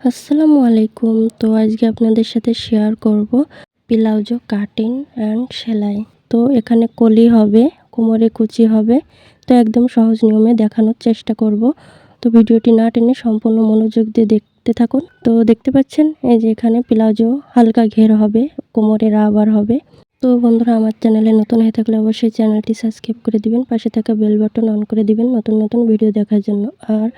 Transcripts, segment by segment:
আসসালামু আলাইকুম। তো আজকে আপনাদের সাথে শেয়ার করব ব্লাউজও কাটিং অ্যান্ড সেলাই। তো এখানে কলি হবে, কোমরে কুচি হবে। তো একদম সহজ নিয়মে দেখানোর চেষ্টা করব। তো ভিডিওটি না টেনে সম্পূর্ণ মনোযোগ দিয়ে দেখতে থাকুন। তো দেখতে পাচ্ছেন, এই যে এখানে ব্লাউজও হালকা ঘের হবে কোমরে রাবার হবে। তো বন্ধুরা, আমার চ্যানেলে নতুন হয়ে থাকলে অবশ্যই চ্যানেলটি সাবস্ক্রাইব করে দিবেন, পাশে থাকা বেল বাটন অন করে দিবেন নতুন নতুন ভিডিও দেখার জন্য। আর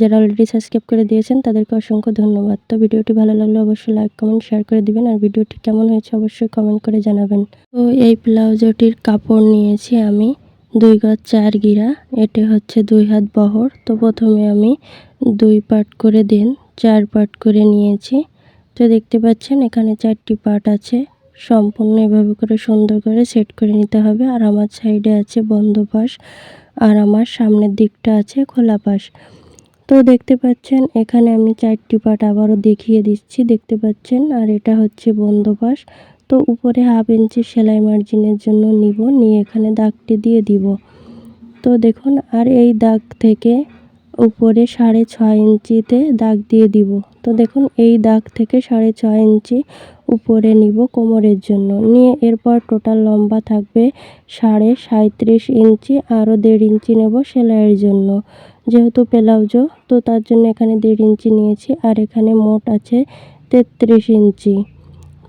যারা অলরেডি সাবস্ক্রাইব করে দিয়েছেন, তাদেরকে অসংখ্য ধন্যবাদ। তো ভিডিওটি ভালো লাগলে অবশ্যই লাইক কমেন্ট শেয়ার করে দিবেন, আর ভিডিওটি কেমন হয়েছে অবশ্যই কমেন্ট করে জানাবেন। তো এই ব্লাউজটির কাপড় নিয়েছি আমি দুই গজ চার গিরা, এটি হচ্ছে দুই হাত বহর। তো প্রথমে আমি দুই পার্ট করে দেন, চার পার্ট করে নিয়েছি। তো দেখতে পাচ্ছেন, এখানে চারটি পার্ট আছে। সম্পূর্ণ এভাবে করে সুন্দর করে সেট করে নিতে হবে। আর আমার সাইডে আছে বন্ধ পাশ আর আমার সামনের দিকটা আছে খোলা পাশ তো দেখতে পাচ্ছেন, এখানে আমি চারটি পাট আবারও দেখিয়ে দিচ্ছি। দেখতে পাচ্ছেন, আর এটা হচ্ছে বন্ধ পাশ তো উপরে হাফ ইঞ্চি সেলাই মার্জিনের জন্য নিব, নিয়ে এখানে দাগটি দিয়ে দিব। তো দেখুন, আর এই দাগ থেকে উপরে সাড়ে ছয় ইঞ্চিতে দাগ দিয়ে দিব। তো দেখুন, এই দাগ থেকে সাড়ে ছয় ইঞ্চি উপরে নিব কোমরের জন্য। নিয়ে এরপর টোটাল লম্বা থাকবে সাড়ে সাঁত্রিশ ইঞ্চি, আরও দেড় ইঞ্চি নেব সেলাইয়ের জন্য। যেহেতু ব্লাউজও তো তার জন্য এখানে দেড় ইঞ্চি নিয়েছি, আর এখানে মোট আছে তেত্রিশ ইঞ্চি।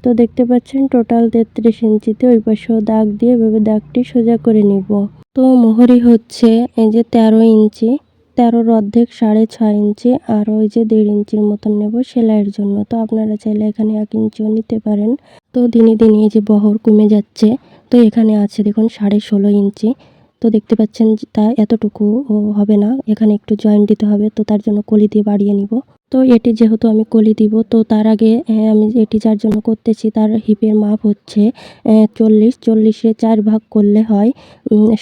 তো দেখতে পাচ্ছেন, টোটাল তেত্রিশ ইঞ্চিতে ওই পাশেও দাগ দিয়ে এভাবে দাগটি সোজা করে নিব। তো মোহরি হচ্ছে এই যে তেরো ইঞ্চি। তেরোর অর্ধেক সাড়ে ছয় ইঞ্চি আর ওই যে দেড় ইঞ্চির মতন নেব সেলাইয়ের জন্য। তো আপনারা চাইলে এখানে এক ইঞ্চিও নিতে পারেন। তো দিনে দিনে এই যে বহর কমে যাচ্ছে, তো এখানে আছে দেখুন সাড়ে ষোলো ইঞ্চি। তো দেখতে পাচ্ছেন তা এতটুকু হবে না, এখানে একটু জয়েন্ট দিতে হবে, তো তার জন্য কলি দিয়ে বাড়িয়ে নিব। তো এটি যেহেতু আমি কলি দিব, তো তার আগে আমি এটি যার জন্য করতেছি, তার হিপের মাপ হচ্ছে চল্লিশ। চল্লিশে চার ভাগ করলে হয়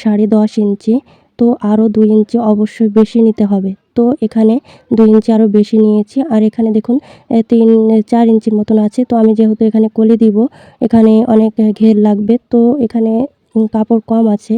সাড়ে দশ ইঞ্চি। তো আরও দুই ইঞ্চি অবশ্যই বেশি নিতে হবে। তো এখানে দুই ইঞ্চি আরও বেশি নিয়েছি। আর এখানে দেখুন তিন চার ইঞ্চির মতন আছে। তো আমি যেহেতু এখানে কলি দিব, এখানে অনেক ঘের লাগবে। তো এখানে কাপড় কম আছে।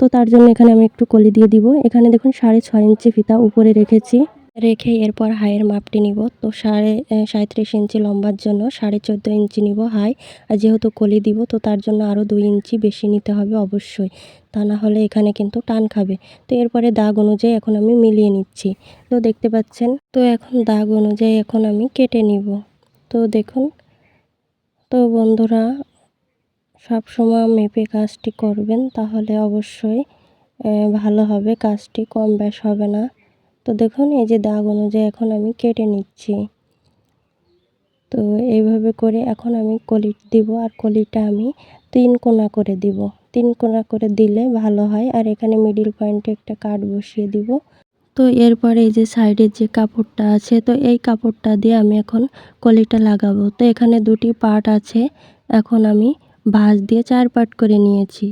তো তার জন্য এখানে আমি একটু কলি দিয়ে দিব। এখানে দেখুন, সাড়ে ছয় ইঞ্চি ফিতা উপরে রেখেছি। রেখে এরপর হাইয়ের মাপটি নিব। তো সাড়ে সাঁত্রিশ ইঞ্চি লম্বার জন্য সাড়ে চোদ্দ ইঞ্চি নিব হাই। আর যেহেতু কলি দিব, তো তার জন্য আরও দুই ইঞ্চি বেশি নিতে হবে অবশ্যই। তা না হলে এখানে কিন্তু টান খাবে। তো এরপরে দাগ অনুযায়ী এখন আমি মিলিয়ে নিচ্ছি। তো দেখতে পাচ্ছেন, তো এখন দাগ অনুযায়ী এখন আমি কেটে নিব। তো দেখুন, তো বন্ধুরা, সব সময় মেপে কাজটি করবেন, তাহলে অবশ্যই ভালো হবে, কাজটি কম বেশ হবে না। তো দেখুন, এই যে দাগ অনুযায়ী এখন আমি কেটে নিচ্ছি। তো এইভাবে করে এখন আমি কলি দিব আর কলিটা আমি তিন কোনা করে দিব। তিন কোনা করে দিলে ভালো হয়। আর এখানে মিডিল পয়েন্টে একটা কাট বসিয়ে দিব। তো এরপরে এই যে সাইডের যে কাপড়টা আছে, তো এই কাপড়টা দিয়ে আমি এখন কলিটা লাগাবো। তো এখানে দুটি পার্ট আছে, এখন আমি ভাঁজ দিয়ে চার পার্ট করে নিয়েছি।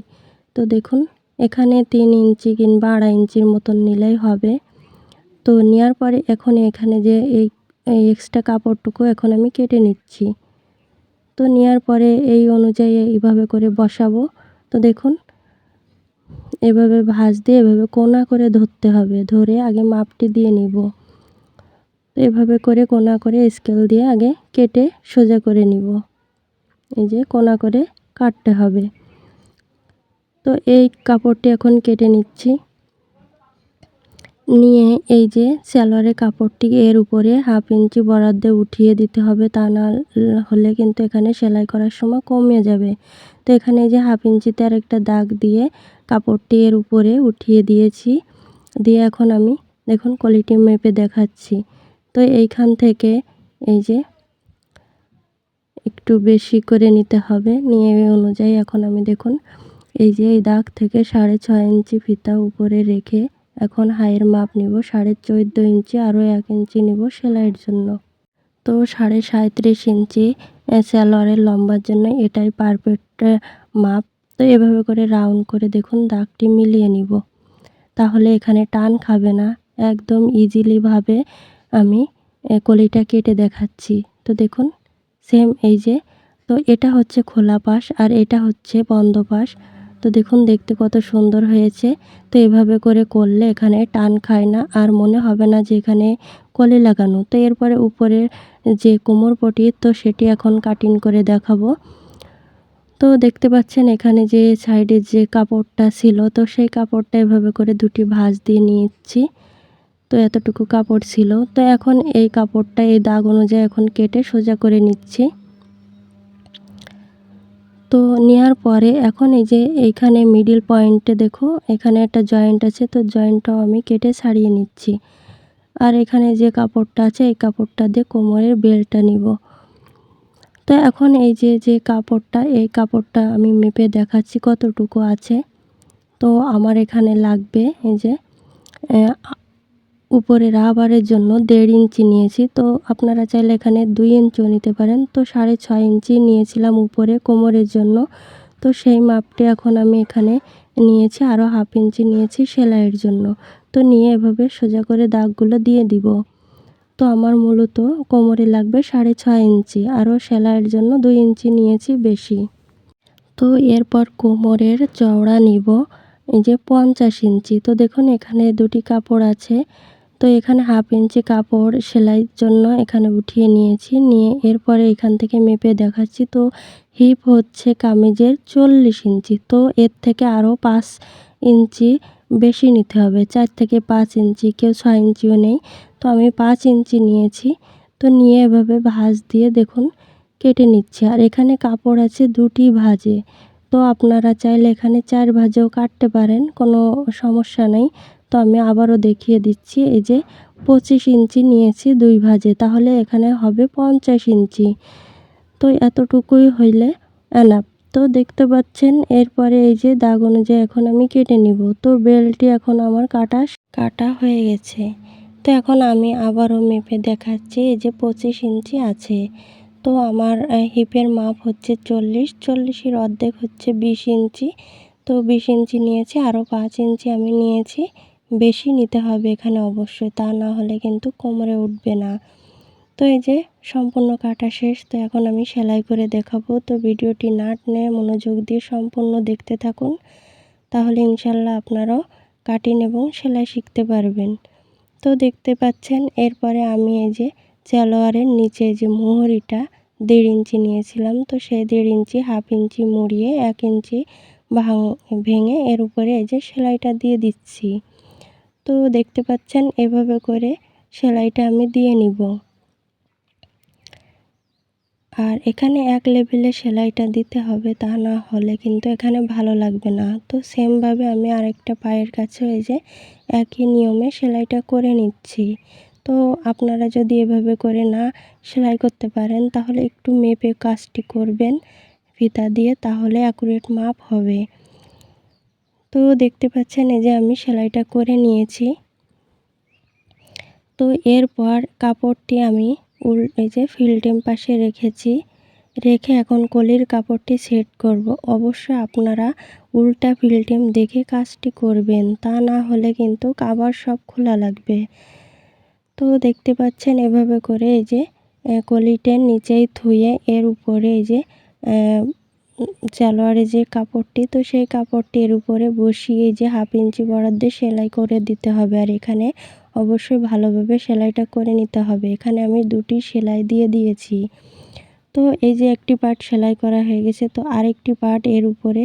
তো দেখুন, এখানে তিন ইঞ্চি কিংবা আড়াই ইঞ্চির মতন নিলেই হবে। তো নেওয়ার পরে এখন এখানে যে এই এক্সট্রা কাপড়টুকু এখন আমি কেটে নিচ্ছি। তো নেওয়ার পরে এই অনুযায়ী এইভাবে করে বসাবো। তো দেখুন, এভাবে ভাঁজ দিয়ে এভাবে কোনা করে ধরতে হবে। ধরে আগে মাপটি দিয়ে নিব। এভাবে করে কোনা করে স্কেল দিয়ে আগে কেটে সোজা করে নিব। এই যে কোনা করে কাটতে হবে। তো এই কাপড়টি এখন কেটে নিচ্ছি। নিয়ে এই যে সালোয়ারের কাপড়টি এর উপরে হাফ ইঞ্চি বরাদ্দে উঠিয়ে দিতে হবে, তা না হলে কিন্তু এখানে সেলাই করার সময় কমে যাবে। তো এখানে এই যে হাফ ইঞ্চিতে আর একটা দাগ দিয়ে কাপড়টি এর উপরে উঠিয়ে দিয়েছি। দিয়ে এখন আমি দেখুন কোয়ালিটি মেপে দেখাচ্ছি। তো এইখান থেকে এই যে একটু বেশি করে নিতে হবে। নিয়ে অনুযায়ী এখন আমি দেখুন এই যে এই দাগ থেকে সাড়ে ছয় ইঞ্চি ফিতা উপরে রেখে এখন হাইয়ের মাপ নিব সাড়ে চোদ্দ ইঞ্চি, আরও এক ইঞ্চি নিব সেলাইয়ের জন্য। তো সাড়ে সাঁত্রিশ ইঞ্চি স্যালোয়ারের লম্বার জন্য এটাই পারফেক্ট মাপ। তো এভাবে করে রাউন্ড করে দেখুন, দাগটি মিলিয়ে নিব। তাহলে এখানে টান খাবে না, একদম ইজিলিভাবে আমি কলিটা কেটে দেখাচ্ছি। তো দেখুন সেম এই যে। তো এটা হচ্ছে খোলা পাশ আর এটা হচ্ছে বন্ধ পাশ। তো দেখুন, দেখতে কত সুন্দর হয়েছে। তো এভাবে করে করলে এখানে টান খায় না আর মনে হবে না যে এখানে কলি লাগানো। তো এরপরে উপরে যে কোমর পটি তো সেটি এখন কাটিং করে দেখাবো। তো দেখতে পাচ্ছেন এখানে যে সাইডে যে কাপড়টা ছিল, তো সেই কাপড়টা এভাবে করে দুটি ভাঁজ দিয়ে নিচ্ছি তো এতটুকু কাপড় ছিল। তো এখন এই কাপড়টা, এই দাগ অনুযায়ী এখন কেটে সোজা করে নিচ্ছি। তো নেওয়ার পরে এখন এই যে এইখানে মিডিল পয়েন্টে দেখো, এখানে একটা জয়েন্ট আছে, তো জয়েন্টটাও আমি কেটে ছাড়িয়ে নিচ্ছি। আর এখানে যে কাপড়টা আছে, এই কাপড়টা দিয়ে কোমরের বেলটা নিব। তো এখন এই যে যে কাপড়টা, এই কাপড়টা আমি মেপে দেখাচ্ছি কতটুকু আছে। তো আমার এখানে লাগবে এই যে উপরে রাবারের জন্য দেড় ইঞ্চি নিয়েছি। তো আপনারা চাইলে এখানে দুই ইঞ্চিও নিতে পারেন। তো সাড়ে ছয় ইঞ্চি নিয়েছিলাম উপরে কোমরের জন্য। তো সেই মাপটি এখন আমি এখানে নিয়েছি, আরও হাফ ইঞ্চি নিয়েছি সেলাইয়ের জন্য। তো নিয়ে এভাবে সোজা করে দাগগুলো দিয়ে দিব। তো আমার মূলত কোমরে লাগবে সাড়ে ছয় ইঞ্চি, আরও সেলাইয়ের জন্য দুই ইঞ্চি নিয়েছি বেশি। তো এরপর কোমরের চওড়া নিব, এই যে পঞ্চাশ ইঞ্চি। তো দেখুন এখানে দুটি কাপড় আছে। তো এখানে হাফ ইঞ্চি কাপড় সেলাইয়ের জন্য এখানে উঠিয়ে নিয়েছি। নিয়ে এরপরে এখান থেকে মেপে দেখাচ্ছি। তো হিপ হচ্ছে কামিজের চল্লিশ ইঞ্চি। তো এর থেকে আরও পাঁচ ইঞ্চি বেশি নিতে হবে। চার থেকে পাঁচ ইঞ্চি, কেউ ছয় ইঞ্চিও নেই। তো আমি পাঁচ ইঞ্চি নিয়েছি। তো নিয়ে এভাবে ভাঁজ দিয়ে দেখুন কেটে নিচ্ছি। আর এখানে কাপড় আছে দুটি ভাঁজে। তো আপনারা চাইলে এখানে চার ভাজেও কাটতে পারেন, কোনো সমস্যা নেই। তো আমি আবারও দেখিয়ে দিচ্ছি, এই যে পঁচিশ ইঞ্চি নিয়েছি দুই ভাজে, তাহলে এখানে হবে পঞ্চাশ ইঞ্চি। তো এতটুকুই হইলে এনাফ তো দেখতে পাচ্ছেন, এরপরে এই যে দাগ অনুযায়ী এখন আমি কেটে নিব। তো বেলটি এখন আমার কাটা কাটা হয়ে গেছে। তো এখন আমি আবারও মেপে দেখাচ্ছি, এই যে পঁচিশ ইঞ্চি আছে। তো আমার হিপের মাপ হচ্ছে চল্লিশ, চল্লিশের অর্ধেক হচ্ছে বিশ ইঞ্চি। তো বিশ ইঞ্চি নিয়েছি, আরও পাঁচ ইঞ্চি আমি নিয়েছি। বেশি নিতে হবে এখানে অবশ্যই, তা না হলে কিন্তু কোমরে উঠবে না। তো এই যে সম্পূর্ণ কাটা শেষ, তো এখন আমি সেলাই করে দেখাবো। তো ভিডিওটি নাট নিয়ে মনোযোগ দিয়ে সম্পূর্ণ দেখতে থাকুন, তাহলে ইনশাল্লাহ আপনারাও কাটিং এবং সেলাই শিখতে পারবেন। তো দেখতে পাচ্ছেন, এরপরে আমি এই যে সালোয়ারের নিচে যে মোহরিটা দেড় ইঞ্চি নিয়েছিলাম। তো সেই দেড় ইঞ্চি হাফ ইঞ্চি মুড়িয়ে এক ইঞ্চি ভাঙ, ভেঙে এর উপরে এই যে সেলাইটা দিয়ে দিচ্ছি। তো দেখতে পাচ্ছেন, এভাবে করে সেলাইটা আমি দিয়ে নিব। আর এখানে এক লেভেলে সেলাইটা দিতে হবে, তা না হলে কিন্তু এখানে ভালো লাগবে না। তো সেমভাবে আমি আরেকটা পায়ের কাছে ওই যে একই নিয়মে সেলাইটা করে নিচ্ছি। তো আপনারা যদি এভাবে করে না সেলাই করতে পারেন, তাহলে একটু মেপে কাজটি করবেন, ফিতা দিয়ে, তাহলে অ্যাকুরেট মাপ হবে। তো দেখতে পাচ্ছেন এই যে আমি সেলাইটা করে নিয়েছি। তো এরপর কাপড়টি আমি উল, এই যে ফিল্টেম পাশে রেখেছি। রেখে এখন কলির কাপড়টি সেট করব। অবশ্যই আপনারা উল্টা ফিল্টেম দেখে কাজটি করবেন, তা না হলে কিন্তু আবার সব খোলা লাগবে। তো দেখতে পাচ্ছেন এভাবে করে এই যে কলিটের নিচেই থুয়ে এর উপরে এই যে সালোয়ারে যে কাপড়টি, তো সেই কাপড়টির উপরে বসিয়ে যে হাফ ইঞ্চি বরাদ্দে সেলাই করে দিতে হবে। আর এখানে অবশ্যই ভালোভাবে সেলাইটা করে নিতে হবে। এখানে আমি দুটি সেলাই দিয়ে দিয়েছি। তো এই যে একটি পার্ট সেলাই করা হয়ে গেছে, তো আরেকটি পার্ট এর উপরে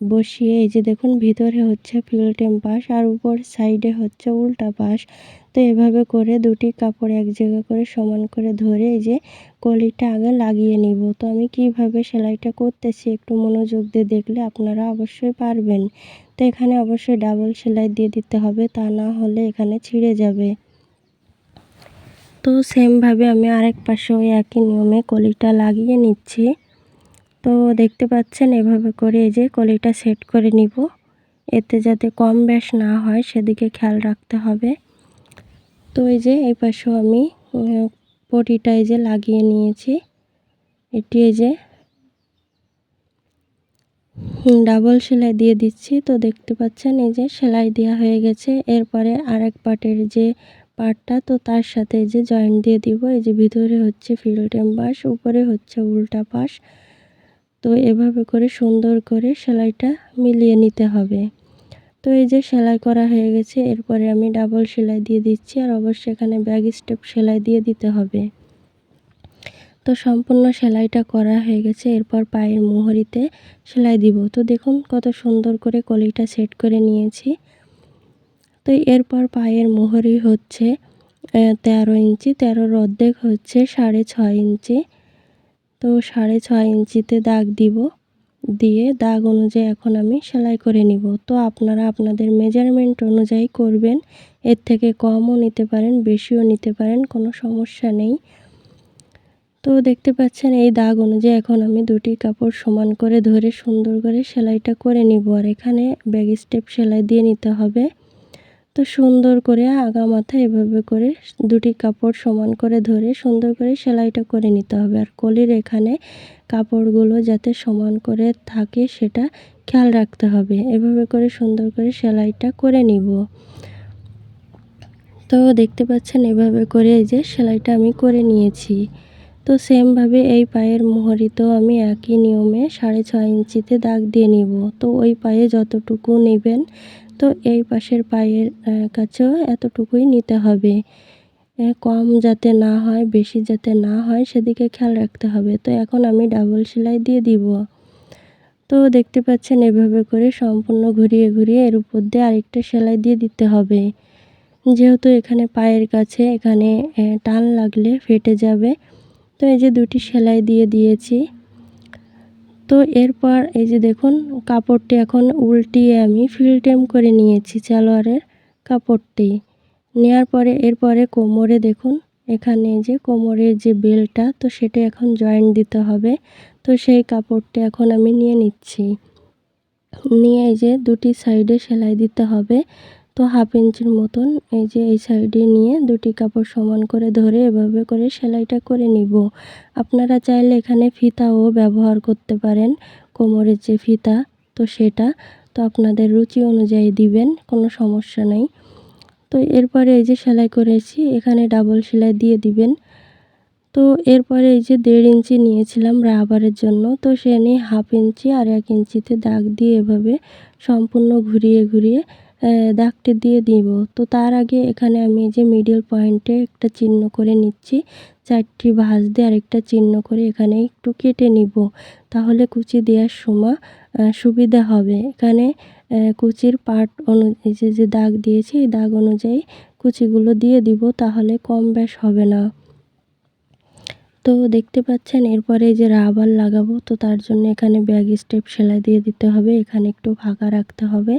বসিয়ে এই যে দেখুন, ভিতরে হচ্ছে ফিল্টেম পাশ আর উপর সাইডে হচ্ছে উল্টা পাশ তো এভাবে করে দুটি কাপড় এক জায়গা করে সমান করে ধরে এই যে কলিটা আগে লাগিয়ে নিব। তো আমি কীভাবে সেলাইটা করতেছি একটু মনোযোগ দিয়ে দেখলে আপনারা অবশ্যই পারবেন। তো এখানে অবশ্যই ডাবল সেলাই দিয়ে দিতে হবে, তা না হলে এখানে ছিঁড়ে যাবে। তো সেমভাবে আমি আরেক পাশে ওই একই নিয়মে কলিটা লাগিয়ে নিচ্ছি। তো দেখতে পাচ্ছেন এভাবে করে এই যে কলিটা সেট করে নিব। এতে যাতে কম ব্যাস না হয় সেদিকে খেয়াল রাখতে হবে। তো এই যে এই পাশেও আমি পটিটা এই যে লাগিয়ে নিয়েছি। এটি এই যে ডাবল সেলাই দিয়ে দিচ্ছি। তো দেখতে পাচ্ছেন এই যে সেলাই দেওয়া হয়ে গেছে। এরপরে আরেক পার্টের যে পার্টটা তো তার সাথে এই যে জয়েন্ট দিয়ে দিব। এই যে ভিতরে হচ্ছে ফিল্টেম পাশ উপরে হচ্ছে উল্টা পাশ। তো এভাবে করে সুন্দর করে সেলাইটা মিলিয়ে নিতে হবে। তো এই যে সেলাই করা হয়ে গেছে, এরপরে আমি ডাবল সেলাই দিয়ে দিচ্ছি আর অবশ্যই এখানে ব্যাগ স্টেপ সেলাই দিয়ে দিতে হবে। তো সম্পূর্ণ সেলাইটা করা হয়ে গেছে, এরপর পায়ের মোহরিতে সেলাই দিব। তো দেখুন কত সুন্দর করে কলিটা সেট করে নিয়েছি। তো এরপর পায়ের মোহরি হচ্ছে তেরো ইঞ্চি, তেরোর অর্ধেক হচ্ছে সাড়ে ছয় ইঞ্চি। তো সাড়ে ছয় ইঞ্চিতে দাগ দিব, দিয়ে দাগ অনুযায়ী এখন আমি সেলাই করে নিব। তো আপনারা আপনাদের মেজারমেন্ট অনুযায়ী করবেন। এর থেকে কমও নিতে পারেন, বেশিও নিতে পারেন, কোনো সমস্যা নেই। তো দেখতে পাচ্ছেন, এই দাগ অনুযায়ী এখন আমি দুটি কাপড় সমান করে ধরে সুন্দর করে সেলাইটা করে নিব। আর এখানে ব্যাগ স্টেপ সেলাই দিয়ে নিতে হবে। তো সুন্দর করে আগা মাথা এভাবে করে দুটি কাপড় সমান করে ধরে সুন্দর করে সেলাইটা করে নিতে হবে। আর কলির এখানে কাপড়গুলো যাতে সমান করে থাকে সেটা খেয়াল রাখতে হবে। এভাবে করে সুন্দর করে সেলাইটা করে নিব। তো দেখতে পাচ্ছেন এভাবে করে এই যে সেলাইটা আমি করে নিয়েছি। তো সেমভাবে এই পায়ের মোহরিতেও আমি একই নিয়মে সাড়ে ছয় ইঞ্চিতে দাগ দিয়ে নিব। তো ওই পায়ে যতটুকু নেবেন তো এই পাশের পায়ের কাছেও এতটুকুই নিতে হবে। কম যাতে না হয়, বেশি যাতে না হয়, সেদিকে খেয়াল রাখতে হবে। তো এখন আমি ডাবল সেলাই দিয়ে দিব। তো দেখতে পাচ্ছেন, এভাবে করে সম্পূর্ণ ঘুরিয়ে ঘুরিয়ে এর উপর দিয়ে আরেকটা সেলাই দিয়ে দিতে হবে। যেহেতু এখানে পায়ের কাছে এখানে টান লাগলে ফেটে যাবে। তো এই যে দুটি সেলাই দিয়ে দিয়েছি। তো এরপর এই যে দেখুন, কাপড়টি এখন উল্টিয়ে আমি ফিলটেম করে নিয়েছি সালোয়ারের কাপড়টি। নেওয়ার পরে, এরপরে কোমরে দেখুন, এখানে যে কোমরের যে বেলটা, তো সেটা এখন জয়েন্ট দিতে হবে। তো সেই কাপড়টি এখন আমি নিয়ে নিচ্ছি। নিয়ে এই যে দুটি সাইডে সেলাই দিতে হবে। তো হাফ ইঞ্চির মতন এই যে এই সাইডে নিয়ে দুটি কাপড় সমান করে ধরে এভাবে করে সেলাইটা করে নিব। আপনারা চাইলে এখানে ফিতাও ব্যবহার করতে পারেন, কোমরের যে ফিতা তো সেটা। তো আপনাদের রুচি অনুযায়ী দিবেন, কোনো সমস্যা নেই। তো এরপরে এই যে সেলাই করেছি, এখানে ডাবল সেলাই দিয়ে দিবেন। তো এরপরে এই যে দেড় ইঞ্চি নিয়েছিলাম রাবারের জন্য, তো সে নিয়ে হাফ ইঞ্চি আর এক ইঞ্চিতে দাগ দিয়ে এভাবে সম্পূর্ণ ঘুরিয়ে ঘুরিয়ে দাগটি দিয়ে দিব। তো তার আগে এখানে আমি যে মিডিল পয়েন্টে একটা চিহ্ন করে নিচ্ছি। চারটি ভাঁজ দিয়ে আরেকটা চিহ্ন করে এখানে একটু কেটে নিব। তাহলে কুচি দেওয়ার সময় সুবিধা হবে। এখানে কুচির পার্ট অনুযায়ী যে দাগ দিয়েছি, এই দাগ অনুযায়ী কুচিগুলো দিয়ে দিব, তাহলে কম বেশ হবে না। তো দেখতে পাচ্ছেন, এরপরে যে রাবার লাগাবো, তো তার জন্য এখানে ব্যাগ স্টেপ সেলাই দিয়ে দিতে হবে। এখানে একটু ফাঁকা রাখতে হবে।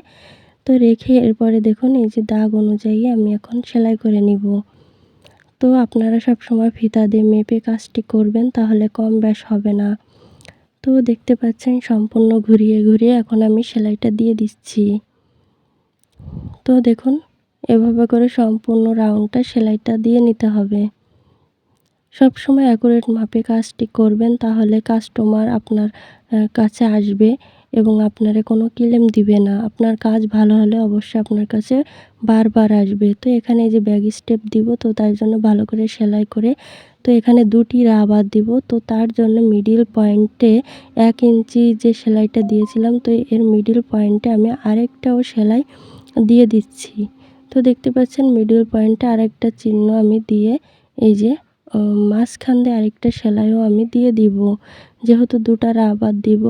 তো রেখে এরপরে দেখুন, এই যে দাগ অনুযায়ী আমি এখন সেলাই করে নিব। তো আপনারা সব সময় ফিতা দিয়ে মেপে কাজটি করবেন, তাহলে কম ব্যাস হবে না। তো দেখতে পাচ্ছেন, সম্পূর্ণ ঘুরিয়ে ঘুরিয়ে এখন আমি সেলাইটা দিয়ে দিচ্ছি। তো দেখুন, এভাবে করে সম্পূর্ণ রাউন্ডটা সেলাইটা দিয়ে নিতে হবে। সব সময় অ্যাকুরেট মাপে কাজটি করবেন, তাহলে কাস্টমার আপনার কাছে আসবে। এবং আপনারে কোনো ক্লেম দিবে না। আপনার কাজ ভালো হলে অবশ্যই আপনার কাছে বারবার আসবে। তো এখানে যে ব্যাগ স্টেপ দিব, তো তার জন্য ভালো করে সেলাই করে, তো এখানে দুটি রাবার দিব। তো তার জন্য মিডিল পয়েন্টে এক ইঞ্চি যে সেলাইটা দিয়েছিলাম, তো এর মিডিল পয়েন্টে আমি আরেকটাও সেলাই দিয়ে দিচ্ছি। তো দেখতে পাচ্ছেন মিডিল পয়েন্টে আরেকটা চিহ্ন আমি দিয়ে, এই যে মাঝখান দিয়ে আরেকটা সেলাইও আমি দিয়ে দিব। যেহেতু দুটা রাবার দিব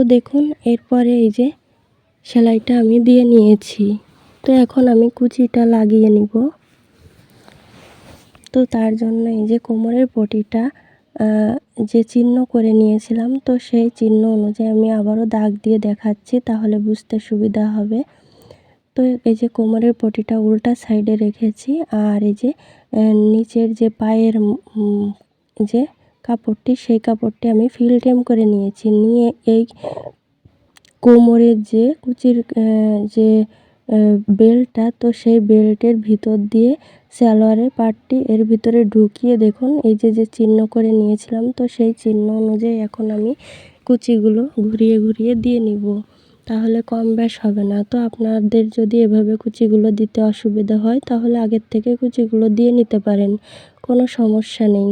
তো দেখুন, এরপরে এই যে সেলাইটা আমি দিয়ে নিয়েছি। তো এখন আমি কুচিটা লাগিয়ে নিব। তো তার জন্য এই যে কোমরের পটিটা যে চিহ্ন করে নিয়েছিলাম, তো সেই চিহ্ন অনুযায়ী আমি আবারও দাগ দিয়ে দেখাচ্ছি, তাহলে বুঝতে সুবিধা হবে। তো এই যে কোমরের পটিটা উল্টা সাইডে রেখেছি, আর এই যে নিচের যে পায়ের যে কাপড়টি, সেই কাপড়টি আমি ফিলটেম করে নিয়েছি। নিয়ে এই কোমরের যে কুচির যে বেল্টটা, তো সেই বেল্টের ভিতর দিয়ে সালোয়ারের পার্টটি এর ভিতরে ঢুকিয়ে দেখুন, এই যে যে চিহ্ন করে নিয়েছিলাম, তো সেই চিহ্ন অনুযায়ী এখন আমি কুচিগুলো ঘুরিয়ে ঘুরিয়ে দিয়ে নিব। তাহলে কম ব্যাস হবে না। তো আপনাদের যদি এভাবে কুচিগুলো দিতে অসুবিধা হয়, তাহলে আগের থেকে কুচিগুলো দিয়ে নিতে পারেন। কোনো সমস্যা নেই।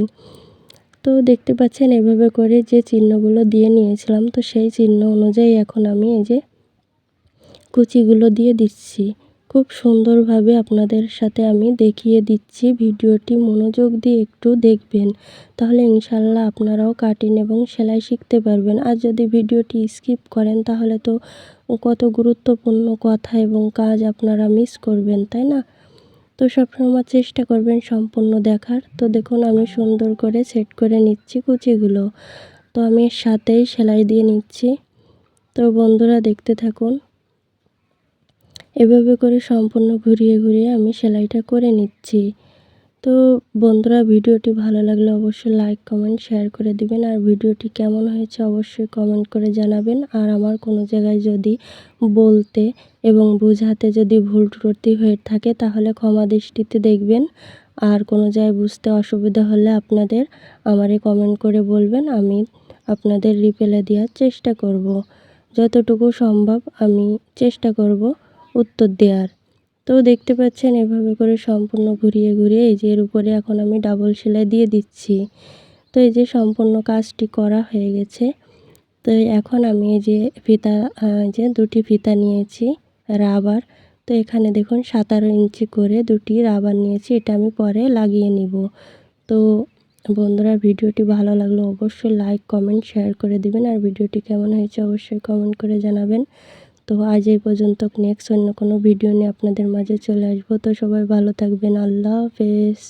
তো দেখতে পাচ্ছেন এভাবে করে যে চিহ্নগুলো দিয়ে নিয়েছিলাম, তো সেই চিহ্ন অনুযায়ী এখন আমি এই যে কুচিগুলো দিয়ে দিচ্ছি। খুব সুন্দরভাবে আপনাদের সাথে আমি দেখিয়ে দিচ্ছি, ভিডিওটি মনোযোগ দিয়ে একটু দেখবেন। তাহলে ইনশাল্লাহ আপনারাও কাটিং এবং সেলাই শিখতে পারবেন। আর যদি ভিডিওটি স্কিপ করেন, তাহলে তো কত গুরুত্বপূর্ণ কথা এবং কাজ আপনারা মিস করবেন, তাই না? তো সবসময় চেষ্টা করবেন সম্পূর্ণ দেখার। তো দেখুন, আমি সুন্দর করে সেট করে নিচ্ছি কুচিগুলো। তো আমি সাথেই সেলাই দিয়ে নিচ্ছি। তো বন্ধুরা, দেখতে থাকুন। এভাবে করে সম্পূর্ণ ঘুরিয়ে ঘুরিয়ে আমি সেলাইটা করে নিচ্ছি। তো বন্ধুরা, ভিডিওটি ভালো লাগলে অবশ্যই লাইক কমেন্ট শেয়ার করে দিবেন। আর ভিডিওটি কেমন হয়েছে অবশ্যই কমেন্ট করে জানাবেন। আর আমার কোনো জায়গায় যদি বলতে এবং বোঝাতে যদি ভুল ত্রুটি হয়ে থাকে, তাহলে ক্ষমা দৃষ্টিতে দেখবেন। আর কোনো জায়গায় বুঝতে অসুবিধা হলে আপনাদের আমারে কমেন্ট করে বলবেন। আমি আপনাদের রিপ্লাই দেওয়ার চেষ্টা করব। যতটুকু সম্ভব আমি চেষ্টা করব উত্তর দেওয়ার। তো দেখতে পাচ্ছেন এভাবে করে সম্পূর্ণ ঘুরিয়ে ঘুরিয়ে এই যে এর উপরে এখন আমি ডাবল সেলাই দিয়ে দিচ্ছি। তো এই যে সম্পূর্ণ কাজটি করা হয়ে গেছে। তো এখন আমি এই যে ফিতা যে দুটি ফিতা নিয়েছি, রাবার। তো এখানে দেখুন সাতারো ইঞ্চি করে দুটি রাবার নিয়েছি, এটা আমি পরে লাগিয়ে নিব। তো বন্ধুরা, ভিডিওটি ভালো লাগলে অবশ্যই লাইক কমেন্ট শেয়ার করে দিবেন। আর ভিডিওটি কেমন হয়েছে অবশ্যই কমেন্ট করে জানাবেন। তো আজ এই পর্যন্ত নেক্সট অন্য কোনো ভিডিও নিয়ে আপনাদের মাঝে চলে আসব। তো সবাই ভালো থাকবেন। আল্লাহ হাফেজ।